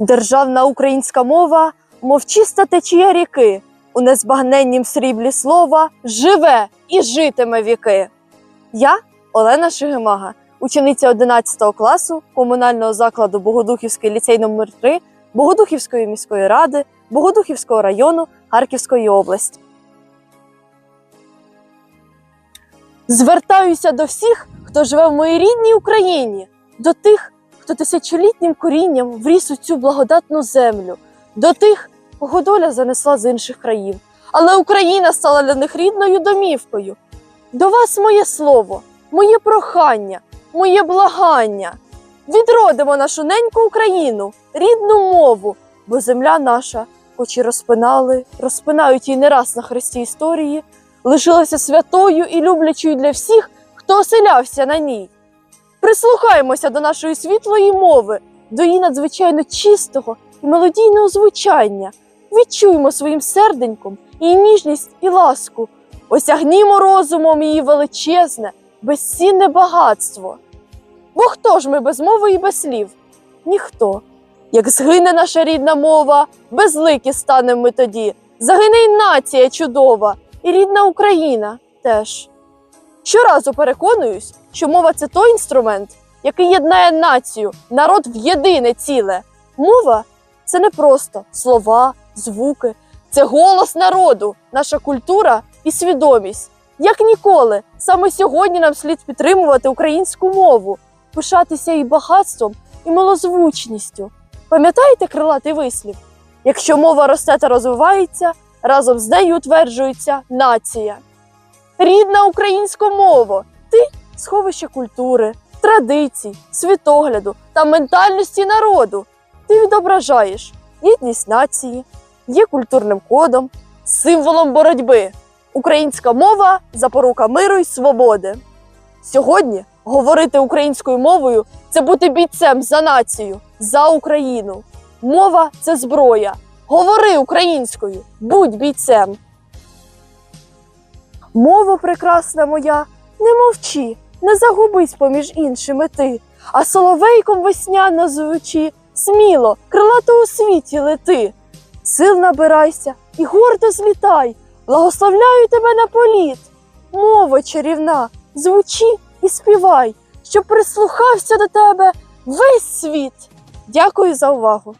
Державна українська мова, мов чиста течія ріки, у незбагненнім сріблі слова живе і житиме віки. Я Олена Шигимага, учениця 11 класу комунального закладу Богодухівський ліцей номер 3 Богодухівської міської ради, Богодухівського району Харківської області. Звертаюся до всіх, хто живе в моїй рідній Україні, до тих, хто тисячолітнім корінням вріс у цю благодатну землю, до тих, кого доля занесла з інших країв. Але Україна стала для них рідною домівкою. До вас моє слово, моє прохання, моє благання. Відродимо нашу неньку Україну, рідну мову, бо земля наша, хоч і розпинали, розпинають її не раз на хресті історії, лишилася святою і люблячою для всіх, хто оселявся на ній. Прислухаємося до нашої світлої мови, до її надзвичайно чистого і мелодійного звучання. Відчуємо своїм серденьком її ніжність і ласку, осягнімо розумом її величезне, безцінне багатство. Бо хто ж ми без мови і без слів? Ніхто. Як згине наша рідна мова, безликі станемо ми тоді. Загине й нація чудова, і рідна Україна теж. Щоразу переконуюсь, що мова це той інструмент, який єднає націю, народ в єдине ціле. Мова це не просто слова, звуки, це голос народу, наша культура і свідомість. Як ніколи, саме сьогодні нам слід підтримувати українську мову, пишатися її багатством і милозвучністю. Пам'ятаєте крилатий вислів? Якщо мова росте та розвивається, разом з нею утверджується нація. Рідна українська мова, ти сховище культури, традицій, світогляду та ментальності народу. Ти відображаєш єдність нації, є культурним кодом, символом боротьби. Українська мова запорука миру й свободи. Сьогодні говорити українською мовою це бути бійцем за націю, за Україну. Мова це зброя. Говори українською, будь бійцем. Мова прекрасна моя, не мовчи, не загубись поміж іншими ти, а соловейком весняно звучи, сміло, крилато у світі лети. Сил набирайся і гордо злітай, благословляю тебе на політ. Мова чарівна, звучи і співай, щоб прислухався до тебе весь світ. Дякую за увагу!